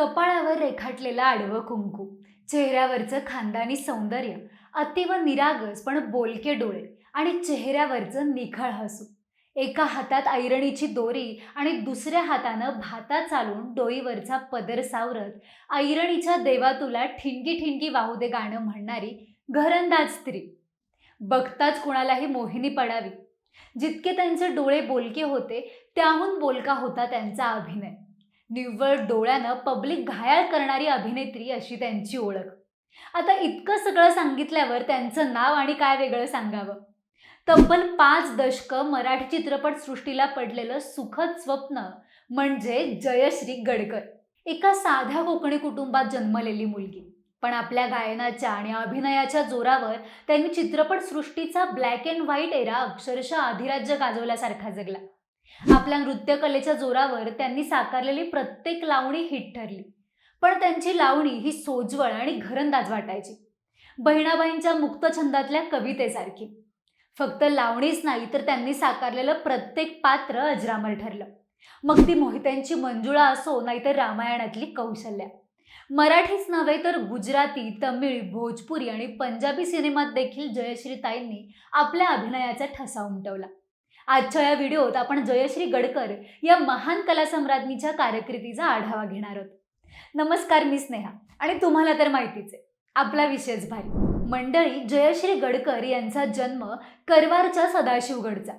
कपाळावर रेखाटलेलं आडवं कुंकू चेहऱ्यावरचं खानदानी सौंदर्य अतिव निरागस पण बोलके डोळे आणि चेहऱ्यावरचं निखळ हसू. एका हातात ऐरणीची दोरी आणि दुसऱ्या हातानं भाता चालून डोईवरचा पदर सावरत ऐरणीच्या देवा तुला ठिणगी ठिणगी वाहू दे गाणं म्हणणारी घरंदाज स्त्री. बघताच कुणालाही मोहिनी पडावी. जितके त्यांचे डोळे बोलके होते त्याहून बोलका होता त्यांचा अभिनय. निव्वळ डोळ्यानं पब्लिक घायाळ करणारी अभिनेत्री अशी त्यांची ओळख. आता इतकं सगळं सांगितल्यावर त्यांचं नाव आणि काय वेगळं सांगावं? तब्बल पाच दशकं मराठी चित्रपटसृष्टीला पडलेलं सुखद स्वप्न म्हणजे जयश्री गडकर. एका साध्या कोकणी कुटुंबात जन्मलेली मुलगी. पण आपल्या गायनाच्या आणि अभिनयाच्या जोरावर त्यांनी चित्रपटसृष्टीचा ब्लॅक अँड व्हाईट एरा अक्षरशः अधिराज्य गाजवल्यासारखा जगला. आपल्या नृत्यकलेच्या जोरावर त्यांनी साकारलेली प्रत्येक लावणी हिट ठरली. पण त्यांची लावणी ही सोज्वळ आणि घरंदाज वाटायची. बहिणाबाईंच्या मुक्तछंदातल्या कवितेसारखी. फक्त लावणीच नाही तर त्यांनी साकारलेलं प्रत्येक पात्र अजरामर ठरलं. मग ती मोहित्यांची मंजुळा असो नाहीतर रामायणातली कौशल्या. मराठीच नव्हे तर गुजराती तमिळ भोजपुरी आणि पंजाबी सिनेमात देखील जयश्रीताईंनी आपल्या अभिनयाचा ठसा उमटवला. आजच्या या व्हिडिओत आपण जयश्री गडकर या महान कलासम्राज्ञीच्या कारकिर्दीचा आढावा घेणार आहोत. नमस्कार मी स्नेहा. आणि तुम्हाला तर माहितीच आहे आपला विषयच भारी. मंडळी जयश्री गडकर यांचा जन्म करवारच्या सदाशिवगडचा.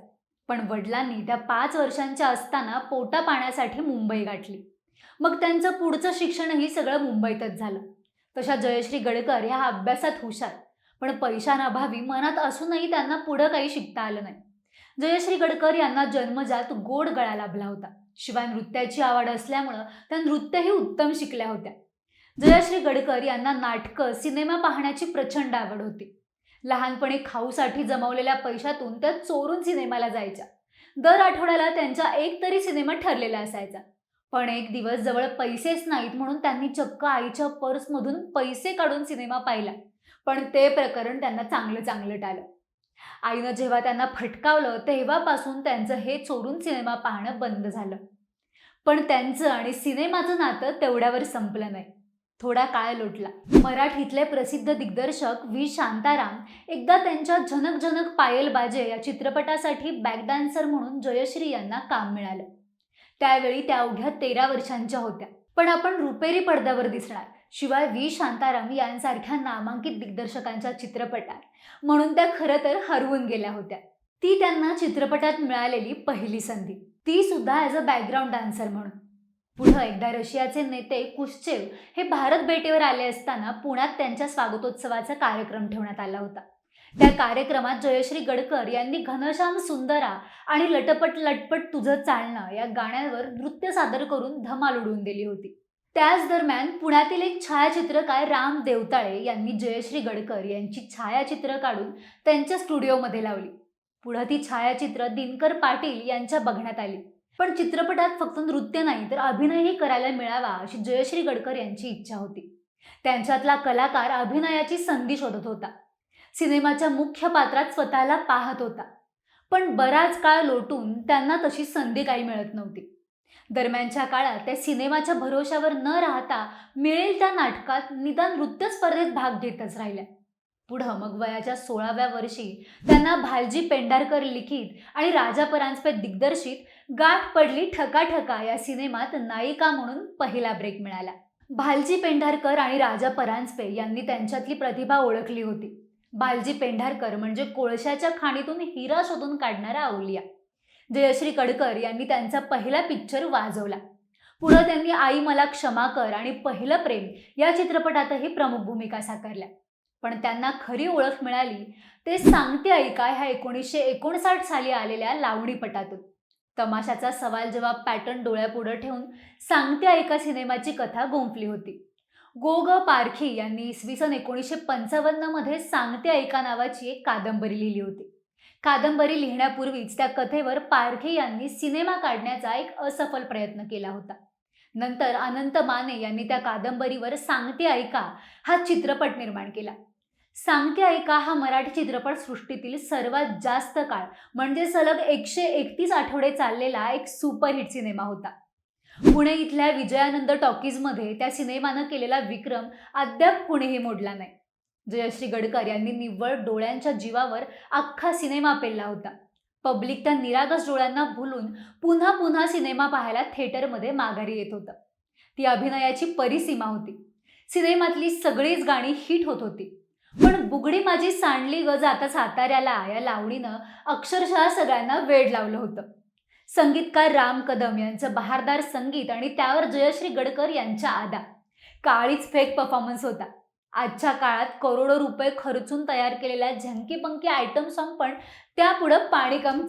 पण वडिलांनी त्या पाच वर्षांच्या असताना पोटा पाण्यासाठी मुंबई गाठली. मग त्यांचं पुढचं शिक्षणही सगळं मुंबईतच झालं. तशा जयश्री गडकर ह्या अभ्यासात हुशार पण पैशांअभावी मनात असूनही त्यांना पुढं काही शिकता आलं नाही. जयश्री गडकर यांना जन्मजात गोड गळा लाभला होता. शिवाय नृत्याची आवड असल्यामुळं त्या नृत्यही उत्तम शिकल्या होत्या. जयश्री गडकर यांना नाटकं सिनेमा पाहण्याची प्रचंड आवड होती. लहानपणी खाऊसाठी जमवलेल्या पैशातून त्या चोरून सिनेमाला जायच्या. दर आठवड्याला त्यांचा एक तरी सिनेमा ठरलेला असायचा. पण एक दिवस जवळ पैसेच नाहीत म्हणून त्यांनी चक्क आईच्या पर्समधून पैसे काढून सिनेमा पाहिला. पण ते प्रकरण त्यांना चांगलं चांगलं टाळलं. आईनं जेव्हा त्यांना फटकावलं तेव्हापासून त्यांचं हे चोरून सिनेमा पाहणं बंद झालं. पण त्यांचं आणि सिनेमाचं नातं तेवढ्यावर संपलं नाही. थोडा काळ लोटला. मराठीतले प्रसिद्ध दिग्दर्शक व्ही. शांताराम एकदा त्यांच्या झनक झनक पायल बाजे या चित्रपटासाठी बॅक डान्सर म्हणून जयश्री यांना काम मिळालं. त्यावेळी त्या अवघ्या तेरा वर्षांच्या होत्या. पण आपण रुपेरी पडद्यावर दिसणार. शिवाय व्ही. शांताराम यांसारख्या नामांकित दिग्दर्शकांच्या चित्रपटात. म्हणून त्या खरं तर हरवून गेल्या होत्या. ती त्यांना चित्रपटात मिळालेली पहिली संधी. ती सुद्धा ॲज अ बॅकग्राऊंड डान्सर म्हणून. पुढं एकदा रशियाचे नेते कुश्चेव हे भारत भेटीवर आले असताना पुण्यात त्यांच्या स्वागतोत्सवाचा कार्यक्रम ठेवण्यात आला होता. त्या कार्यक्रमात जयश्री गडकर यांनी घनश्याम सुंदरा आणि लटपट लटपट तुझं चालणं या गाण्यांवर नृत्य सादर करून धमाल उडवून दिली होती. त्याच दरम्यान पुण्यातील एक छायाचित्रकार राम देवताळे यांनी जयश्री गडकर यांची छायाचित्र काढून त्यांच्या स्टुडिओमध्ये लावली. पुढं ती छायाचित्र दिनकर पाटील यांच्या बघण्यात आली. पण चित्रपटात फक्त नृत्य नाही तर अभिनयही करायला मिळावा अशी जयश्री गडकर यांची इच्छा होती. त्यांच्यातला कलाकार अभिनयाची संधी शोधत होता. सिनेमाच्या मुख्य पात्रात स्वतःला पाहत होता. पण बराच काळ लोटून त्यांना तशी संधी काही मिळत नव्हती. दरम्यानच्या काळात त्या सिनेमाच्या भरोशावर न राहता मिळेल त्या नाटकात निदान नृत्य स्पर्धेत भाग घेतच राहिल्या. पुढं मग वयाच्या सोळाव्या वर्षी त्यांना भालजी पेंढारकर लिखित आणि राजा परांजपे दिग्दर्शित गाठ पडली ठका ठका या सिनेमात नायिका म्हणून पहिला ब्रेक मिळाला. भालजी पेंढारकर आणि राजा परांजपे यांनी त्यांच्यातली प्रतिभा ओळखली होती. भालजी पेंढारकर म्हणजे कोळशाच्या खाणीतून हिरा शोधून काढणारा अवलिया जयश्री कडकर यांनी त्यांचा पहिला पिक्चर वाजवला. पुढं त्यांनी आई मला क्षमा कर आणि पहिलं प्रेम या चित्रपटातही प्रमुख भूमिका साकारल्या. पण त्यांना खरी ओळख मिळाली ते सांगते ऐका ह्या एकोणीसशे एकोणसाठ साली आलेल्या लावणीपटातून तमाशाचा सवाल जवाब पॅटर्न डोळ्यापुढं ठेवून सांगते ऐका सिनेमाची कथा गुंफली होती. गो ग पारखी यांनी इसवी सन एकोणीसशे पंचावन्नमध्ये सांगते ऐका नावाची एक कादंबरी लिहिली होती. कादंबरी लिहिण्यापूर्वीच त्या कथेवर पारखे यांनी सिनेमा काढण्याचा एक असफल प्रयत्न केला होता. नंतर अनंत माने यांनी त्या कादंबरीवर सांगते ऐका हा चित्रपट निर्माण केला. सांगते ऐका हा मराठी चित्रपट सृष्टीतील सर्वात जास्त काळ म्हणजे सलग एकशे एकतीस आठवडे चाललेला एक सुपरहिट सिनेमा होता. पुणे इथल्या विजयानंद टॉकीजमध्ये त्या सिनेमानं केलेला विक्रम अद्याप कुणीही मोडला नाही. जयश्री गडकर यांनी निव्वळ डोळ्यांच्या जीवावर अख्खा सिनेमा पेलला होता. पब्लिक त्या निरागस डोळ्यांना भुलून पुन्हा पुन्हा सिनेमा पाहायला थिएटरमध्ये माघारी येत होतं. ती अभिनयाची परिसीमा होती. सिनेमातली सगळीच गाणी हिट होत होती. पण बुगडी माझी सांडली ग जाता साताऱ्याला या लावणीनं अक्षरशः सगळ्यांना वेड लावलं होतं. संगीतकार राम कदम यांचं बहारदार संगीत आणि त्यावर जयश्री गडकर यांच्या आदा. काळीच फेक परफॉर्मन्स होता. आजच्या काळात करोडो रुपये खर्चून तयार केलेल्या झंकी पंकी आयटम सॉंग पण त्यापुढं पाणी कम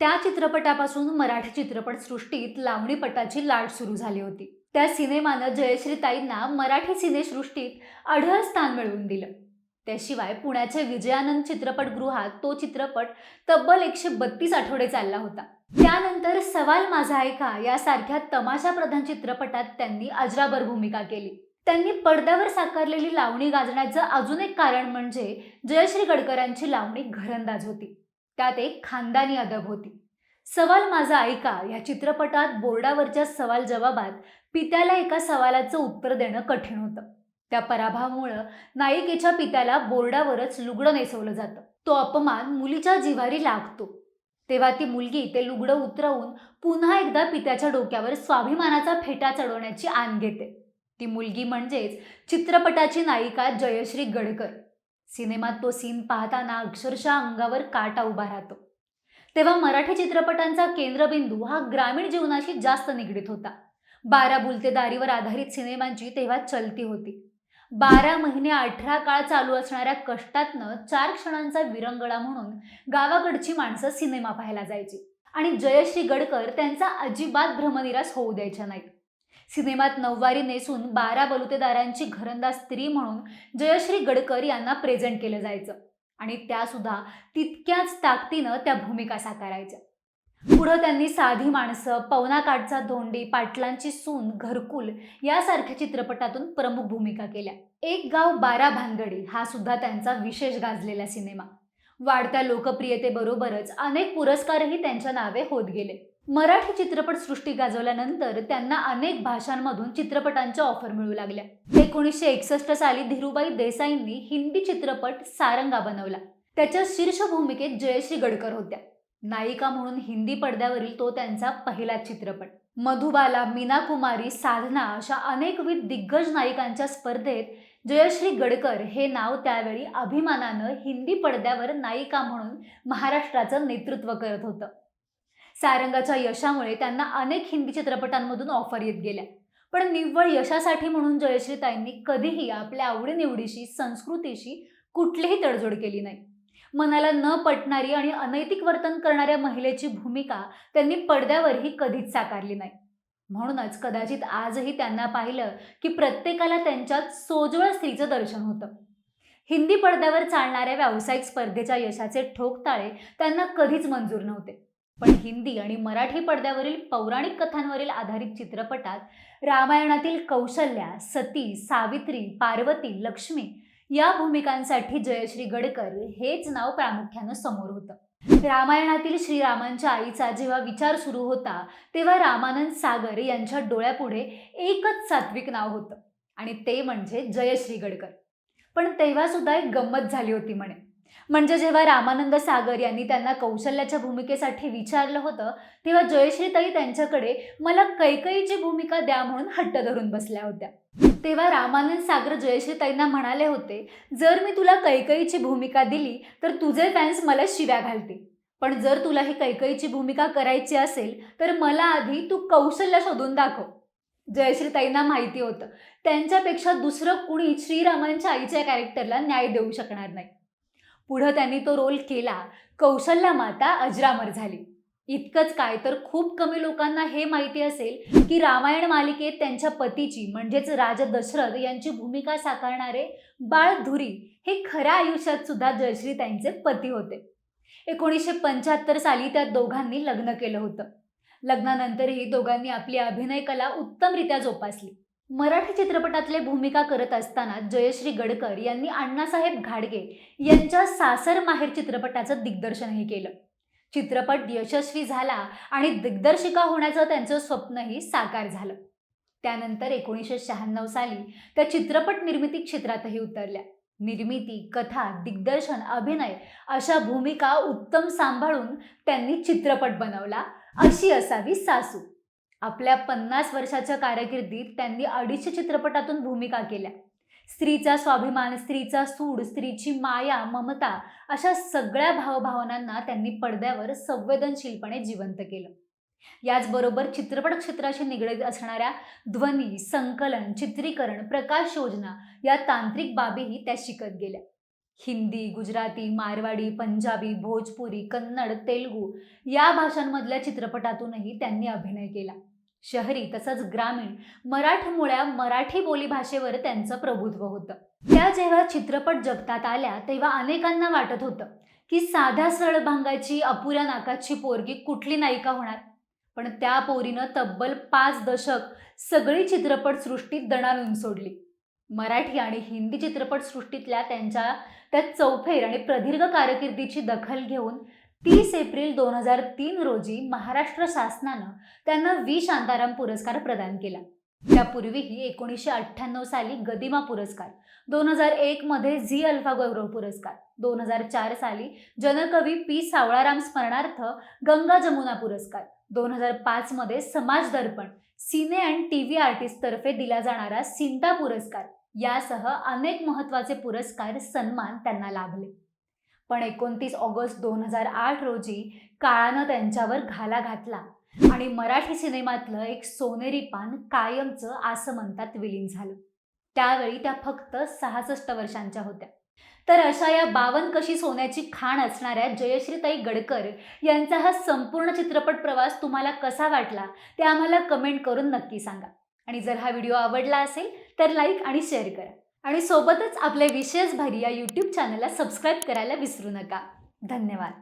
त्या चित्रपटापासून मराठी चित्रपटसृष्टीत लावणीपटाची लाट सुरू झाली होती. त्या सिनेमानं जयश्रीताईंना मराठी सिनेसृष्टीत अढळ स्थान मिळवून दिलं. त्याशिवाय पुण्याच्या विजयानंद चित्रपटगृहात तो चित्रपट तब्बल एकशे बत्तीस आठवडे चालला होता. त्यानंतर सवाल माझा ऐका यासारख्या तमाशा प्रधान चित्रपटात त्यांनी अजराबर भूमिका केली. त्यांनी पडद्यावर साकारलेली लावणी गाजण्याचं अजून एक कारण म्हणजे जयश्री गडकरांची लावणी घरंदाज होती. त्यात एक खानदानी अदब होती. सवाल माझा ऐका या चित्रपटात बोर्डावरच्या सवाल जवाबात पित्याला एका सवालाचं उत्तर देणं कठीण होतं. त्या पराभवामुळं नायिकेच्या पित्याला बोर्डावरच लुगडं नेसवलं जातं. तो अपमान मुलीच्या जिवारी लागतो. तेव्हा ती मुलगी ते लुगडं उतरवून पुन्हा एकदा पित्याच्या डोक्यावर स्वाभिमानाचा फेटा चढवण्याची आण घेते. ती मुलगी म्हणजेच चित्रपटाची नायिका जयश्री गडकर. सिनेमात तो सीन पाहताना अक्षरशः अंगावर काटा उभा राहतो. तेव्हा मराठी चित्रपटांचा केंद्रबिंदू हा ग्रामीण जीवनाशी जास्त निगडीत होता. बारा बुलतेदारीवर आधारित सिनेमांची तेव्हा चलती होती. बारा महिने अठरा काळ चालू असणाऱ्या कष्टातनं चार क्षणांचा विरंगळा म्हणून गावाकडची माणसं सिनेमा पाहायला जायची. आणि जयश्री गडकर त्यांचा अजिबात भ्रमनिरास होऊ द्यायच्या नाहीत. सिनेमात नऊवारी नेसून बारा बलुतेदारांची घरंदाज स्त्री म्हणून जयश्री गडकर यांना प्रेझेंट केलं जायचं. आणि त्यासुद्धा तितक्याच ताकदीनं त्या भूमिका साकारायच्या. पुढं त्यांनी साधी माणसं पवनाकाठचा धोंडी पाटलांची सून घरकुल यासारख्या चित्रपटातून प्रमुख भूमिका केल्या. एक गाव बारा भानगडी हा सुद्धा त्यांचा विशेष गाजलेला सिनेमा. वाढत्या लोकप्रियतेबरोबरच अनेक पुरस्कारही त्यांच्या नावे होत गेले. मराठी चित्रपट सृष्टी गाजवल्यानंतर त्यांना अनेक भाषांमधून चित्रपटांच्या ऑफर मिळू लागल्या. एकोणीसशे एकसष्ट साली धीरूबाई देसाईंनी हिंदी चित्रपट सारंगा बनवला. त्याच्या शीर्ष भूमिकेत जयश्री गडकर होत्या. नायिका म्हणून हिंदी पडद्यावरील तो त्यांचा पहिला चित्रपट. मधुबाला मीना कुमारी साधना अशा अनेकविध दिग्गज नायिकांच्या स्पर्धेत जयश्री गडकर हे नाव त्यावेळी अभिमानानं हिंदी पडद्यावर नायिका म्हणून महाराष्ट्राचं नेतृत्व करत होतं. सारंगाच्या यशामुळे त्यांना अनेक हिंदी चित्रपटांमधून ऑफर येत गेल्या. पण निव्वळ यशासाठी म्हणून जयश्रीताईंनी कधीही आपल्या आवडीनिवडीशी संस्कृतीशी कुठलीही तडजोड केली नाही. मनाला न पटणारी आणि अनैतिक वर्तन करणाऱ्या महिलेची भूमिका त्यांनी पडद्यावरही कधीच साकारली नाही. म्हणूनच कदाचित आजही त्यांना पाहिलं की प्रत्येकाला त्यांच्यात सोजवळ स्त्रीचं दर्शन होतं. हिंदी पडद्यावर चालणाऱ्या व्यावसायिक स्पर्धेच्या यशाचे ठोकताळे त्यांना कधीच मंजूर नव्हते. पण हिंदी आणि मराठी पडद्यावरील पौराणिक कथांवरील आधारित चित्रपटात रामायणातील कौशल्या सती सावित्री पार्वती लक्ष्मी या भूमिकांसाठी जयश्री गडकर हेच नाव प्रामुख्यानं समोर होतं. रामायणातील श्रीरामांच्या आईचा जेव्हा विचार सुरू होता तेव्हा रामानंद सागर यांच्या डोळ्यापुढे एकच सात्विक नाव होतं आणि ते म्हणजे जयश्री गडकर. पण तेव्हा सुद्धा एक गंमत झाली होती म्हणे. म्हणजे जेव्हा रामानंद सागर यांनी त्यांना कौशल्याच्या भूमिकेसाठी विचारलं होतं तेव्हा जयश्रीताई त्यांच्याकडे मला कैकईची भूमिका द्या म्हणून हट्ट धरून बसल्या होत्या. तेव्हा रामानंद सागर जयश्रीताईंना म्हणाले होते जर मी तुला कैकईची भूमिका दिली तर तुझे फॅन्स मला शिव्या घालतील. पण जर तुला ही कैकईची भूमिका करायची असेल तर मला आधी तू कौशल्य शोधून दाखव. जयश्रीताईंना माहिती होतं. त्यांच्यापेक्षा दुसरं कुणी श्रीरामांच्या आईच्या कॅरेक्टरला न्याय देऊ शकणार नाही. पुढं त्यांनी तो रोल केला कौशल्या माता अजरामर झाली. इतकंच काय तर खूप कमी लोकांना हे माहिती असेल की रामायण मालिकेत त्यांच्या पतीची म्हणजेच राजा दशरथ यांची भूमिका साकारणारे बाळ धुरी हे खऱ्या आयुष्यात सुद्धा जयश्री त्यांचे पती होते. एकोणीसशे पंच्याहत्तर साली त्या दोघांनी लग्न केलं होतं. लग्नानंतरही दोघांनी आपली अभिनय कला उत्तमरित्या जोपासली. मराठी चित्रपटातले भूमिका करत असताना जयश्री गडकर यांनी अण्णासाहेब घाडगे यांच्या सासर माहेर चित्रपटाचं दिग्दर्शनही केलं. चित्रपट यशस्वी झाला आणि दिग्दर्शिका होण्याचं त्यांचं स्वप्नही साकार झालं. त्यानंतर एकोणीसशे शहाण्णव साली त्या चित्रपट निर्मिती क्षेत्रातही उतरल्या. निर्मिती कथा दिग्दर्शन अभिनय अशा भूमिका उत्तम सांभाळून त्यांनी चित्रपट बनवला अशी असावी सासू. आपल्या पन्नास वर्षाच्या कारकिर्दीत त्यांनी अडीचशे चित्रपटातून भूमिका केल्या. स्त्रीचा स्वाभिमान स्त्रीचा सूड स्त्रीची माया ममता अशा सगळ्या भावभावनांना त्यांनी पडद्यावर संवेदनशीलपणे जिवंत केलं. याचबरोबर चित्रपट क्षेत्राशी निगडीत असणाऱ्या ध्वनी संकलन चित्रीकरण प्रकाश योजना या तांत्रिक बाबीही त्या शिकत गेल्या. हिंदी गुजराती मारवाडी पंजाबी भोजपुरी कन्नड तेलुगू या भाषांमधल्या चित्रपटातूनही त्यांनी अभिनय केला. शहरी तसंच ग्रामीण मराठमोळ्या मराठी बोलीभाषेवर त्यांचं प्रभुत्व होतं. त्या जेव्हा चित्रपट जगतात आल्या तेव्हा अनेकांना वाटत होतं की साध्या सळभांगाची अपुऱ्या नाकाची पोरगी कुठली नायिका होणार? पण त्या पोरीनं तब्बल पाच दशक सगळी चित्रपटसृष्टीत दणानून सोडली. मराठी आणि हिंदी चित्रपटसृष्टीतल्या त्यांच्या त्या चौफेर आणि प्रदीर्घ कारकिर्दीची दखल घेऊन तीस एप्रिल दोन हजार तीन रोजी महाराष्ट्र शासनानं त्यांना व्ही शांताराम पुरस्कार प्रदान केला. त्यापूर्वीही एकोणीसशे अठ्ठ्याण्णव साली गदिमा पुरस्कार दोन हजार एकमध्ये झी अल्फा गौरव पुरस्कार दोन हजार चार साली जनकवी पी सावळाराम स्मरणार्थ गंगा जमुना पुरस्कार दोन हजार पाचमध्ये समाज दर्पण सिने अँड टी व्ही आर्टिस्टतर्फे दिला जाणारा सिंटा पुरस्कार यासह अनेक महत्त्वाचे पुरस्कार सन्मान त्यांना लाभले. पण एकोणतीस ऑगस्ट दोन हजार आठ रोजी काळानं त्यांच्यावर घाला घातला. आणि मराठी सिनेमातलं एक सोनेरी पान कायमचं असं म्हणतात विलीन झालं. त्यावेळी त्या फक्त सहासष्ट वर्षांच्या होत्या. तर अशा या बावन कशी सोन्याची खाण असणाऱ्या जयश्रीताई गडकर यांचा हा संपूर्ण चित्रपट प्रवास तुम्हाला कसा वाटला ते आम्हाला कमेंट करून नक्की सांगा. आणि जर हा व्हिडिओ आवडला असेल तर लाईक आणि शेअर करा. आणि सोबतच आपल्या विशेष भारी या यूट्यूब चॅनलला सबस्क्राईब करायला विसरू नका. धन्यवाद.